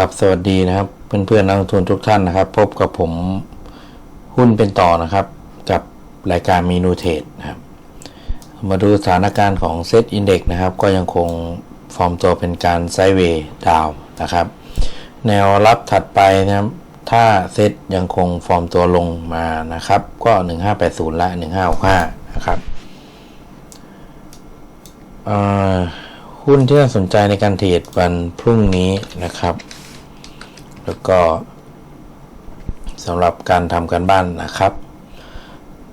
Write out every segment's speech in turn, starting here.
ครับสวัสดีนะครับ เพื่อนๆนักลงทุนทุกท่านนะครับ พบกับผมหุ้นเป็นต่อนะครับ กับรายการเมนูเทรดนะครับ มาดูสถานการณ์ของเซตอินเด็กนะครับ ก็ยังคงฟอร์มตัวเป็นการไซด์เวย์ดาวนะครับ แนวรับถัดไปนะครับ ถ้าเซตยังคงฟอร์มตัวลงมานะครับ ก็ 1580 และ 1565 นะครับหุ้นที่น่าสนใจในการเทรดวันพรุ่งนี้นะครับ แล้วก็สำหรับการทำการบ้านนะครับ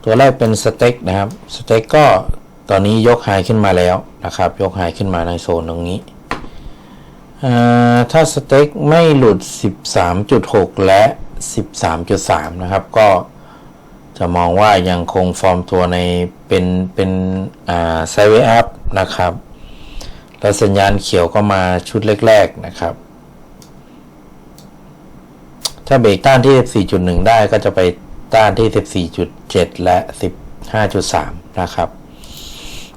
ตัวแรกเป็นสเต็กนะครับสเต็กก็ตอนนี้ยกไฮขึ้นมาแล้วนะครับ ยกไฮขึ้นมาในโซนตรงนี้ ถ้าสเต็กไม่หลุด 13.6 และ 13.3 นะครับ ก็จะมองว่ายังคงฟอร์มตัวในเป็นเป็นไซเวอัพนะครับ แล้วสัญญาณเขียวก็มาชุดแรก ๆ นะครับ ถ้าเบรกต้านที่ 14.1 ได้ก็จะไปต้านที่ 14.7 และ 15.3 นะครับ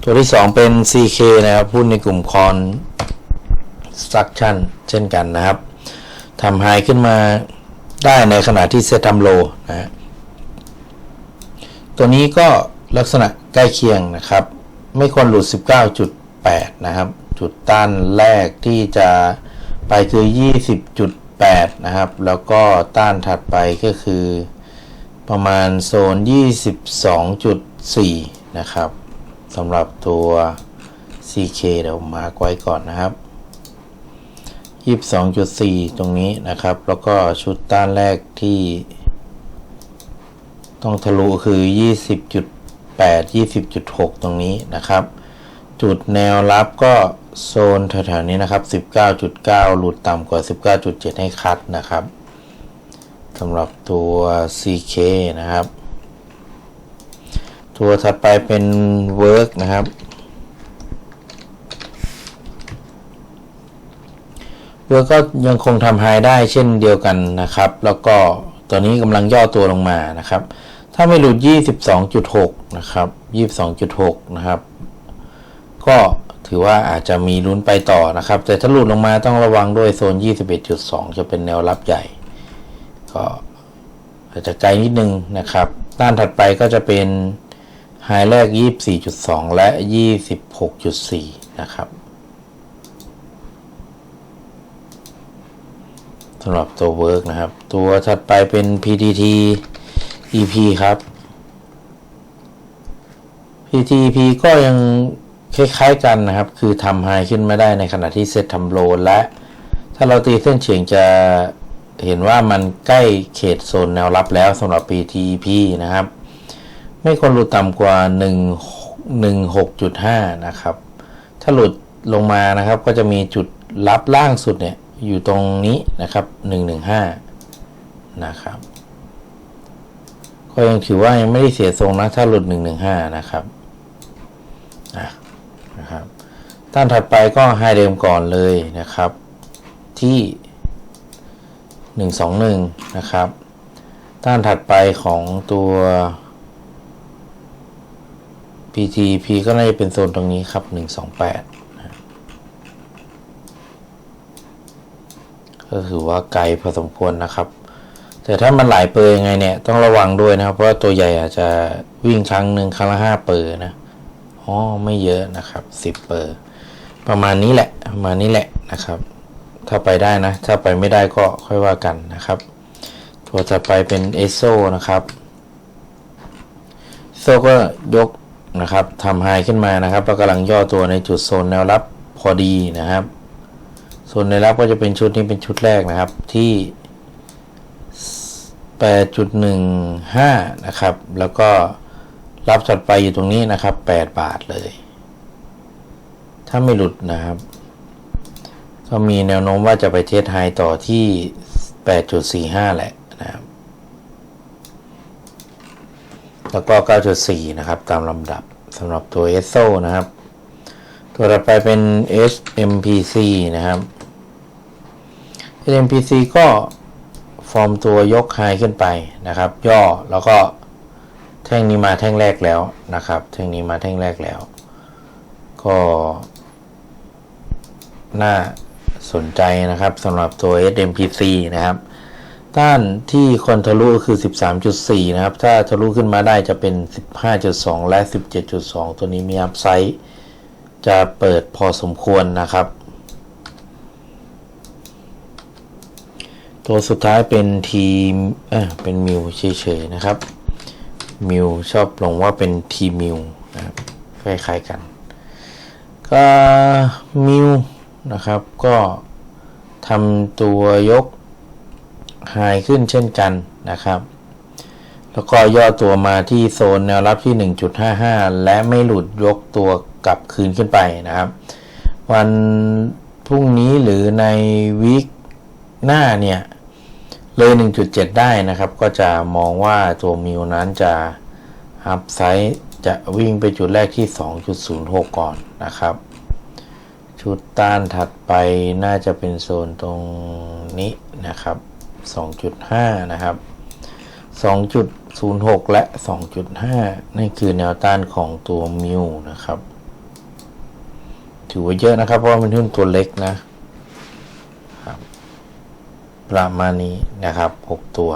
ตัวที่ 2 เป็น CK นะครับหุ้นในกลุ่มคอน Struction เช่นกันนะครับทำไฮขึ้นมาได้ในขณะที่เซตทำโลนะฮะตัวนี้ก็ลักษณะใกล้เคียงนะครับ ไม่ควรหลุด 19.8 นะครับ จุดต้านแรกที่จะไปคือ 20.8 นะครับ แล้วก็ต้านถัดไปก็คือประมาณโซน 22.4 นะครับสำหรับตัว CK เดี๋ยวมาร์กไว้ก่อนนะครับ 22.4 ตรงนี้นะครับ แล้วก็ชุดต้านแรกที่ ต้องทะลุคือ 20.8 20.6 ตรงนี้นะครับ จุดแนวรับก็ โซนแถวๆนี้นะครับ 19.9 หลุดต่ำกว่า 19.7 ให้คัดนะครับสำหรับตัว CK นะครับ ตัวถัดไปเป็น Work นะครับเวิร์กก็ยังคงทำไฮได้เช่นเดียวกันนะครับ แล้วก็ตัวนี้กำลังย่อตัวลงมานะครับ ถ้าไม่หลุด 22.6 นะครับ 22.6 นะครับ ก็ ถือว่าอาจจะมีลุ้นไปต่อนะครับ แต่ถ้าหลุดลงมาต้องระวังด้วยโซน 21.2 จะเป็นแนวรับใหญ่ ก็อาจจะไกลนิดนึงนะครับด้านถัดไปก็จะเป็นไฮแรก 24.2 และ 26.4 นะครับสำหรับตัว Work นะครับ ตัวถัดไปเป็น PTT EP ครับ PTP ก็ยัง คล้ายๆกันนะครับ คือทำไฮขึ้นไมาได้ในขณะที่เซตทำโลและ ถ้าเราตีเส้นเฉียงจะเห็นว่ามันใกล้เขตโซนแนวรับแล้วสำหรับ PTP นะครับ ไม่ควรหลุดต่ำกว่า1 16.5 นะครับ ถ้าหลุดลงมานะครับก็จะมีจุดรับล่างสุดเนี่ยอยู่ตรงนี้นะครับ 115 นะครับ ก็ยังถือว่ายังไม่ได้เสียทรงนะ ถ้าหลุด 115 นะครับ อะ นะครับต้านถัดไปก็ให้เดิมก่อนเลยนะครับ ที่ 121 นะครับต้านถัดไปของตัว PTP ก็น่าจะเป็นโซนตรงนี้ครับ 128นะก็คือว่าไกลพอสมควรนะครับ แต่ถ้ามันหลายเปอร์ยังไงเนี่ย ต้องระวังด้วยนะครับ เพราะตัวใหญ่อาจจะวิ่งครั้งหนึ่งครั้งละห้าเปอร์นะ อ๋อไม่เยอะนะครับสิบเปอร์ ประมาณนี้แหละ ประมาณนี้แหละนะครับ ถ้าไปได้นะ ถ้าไปไม่ได้ก็ค่อยว่ากันนะครับ ตัวต่อไปเป็นเอโซนะครับโซก็ยกนะครับทำไฮขึ้นมานะครับแล้วกำลังย่อตัวในจุดโซนแนวรับพอดีนะครับโซนแนวรับก็จะเป็นชุดนี้เป็นชุดแรกนะครับที่ 8.15 นะครับ แล้วก็ รับถัดไปอยู่ตรงนี้นะครับ8บาทเลย ถ้าไม่หลุดนะครับ ก็มีแนวโน้มว่าจะไปเทสไฮต่อที่8.45แหละนะครับ แล้วก็9.4นะครับ ตามลำดับสำหรับตัว s o นะครับ ตัวต่อไปเป็น SMPC นะครับ SMPC ก็ฟอร์มตัวยกไฮขึ้นไปนะครับ ย่อแล้วก็ แท่งนี้มาแท่งแรกแล้วนะครับ แท่งนี้มาแท่งแรกแล้ว ก็น่าสนใจนะครับสำหรับตัว SMPC นะครับต้านที่คนทะลุก็คือ 13.4 นะครับ ถ้าทะลุขึ้นมาได้จะเป็น 15.2 และ 17.2 ตัวนี้มีอัพไซด์จะเปิดพอสมควรนะครับ ตัวสุดท้ายเป็นทีมเออเป็นมิวเฉยๆนะครับ มิวชอบลงว่าเป็นทีมิวนะครับคล้ายๆกัน ก็มิวนะครับ ก็ทำตัวยกไฮขึ้นเช่นกันนะครับ แล้วก็ย่อตัวมาที่โซนแนวรับที่ 1.55 และไม่หลุดยกตัวกลับคืนขึ้นไปนะครับ วันพรุ่งนี้หรือในวีคหน้าเนี่ย เลย 1.7 ได้นะครับ ก็จะมองว่าตัวมิวนั้นจะอัพไซด์จะวิ่งไปจุดแรกที่ 2.06 ก่อนนะครับ ชุดต้านถัดไปน่าจะเป็นโซนตรงนี้นะครับ 2.5 นะครับ 2.06 และ 2.5 นี่คือแนวต้านของตัวมิวนะครับ ถือว่าเยอะนะครับ เพราะว่ามันหุ้นตัวเล็กนะ ประมาณนี้นะครับ 6 ตัว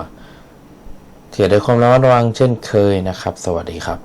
เถียด้วยความระมัดระวังเช่นเคยนะครับ สวัสดีครับ